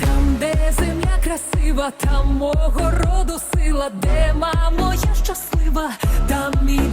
Там, де земля красива, там мого роду сила, де мамо я щаслива, там мій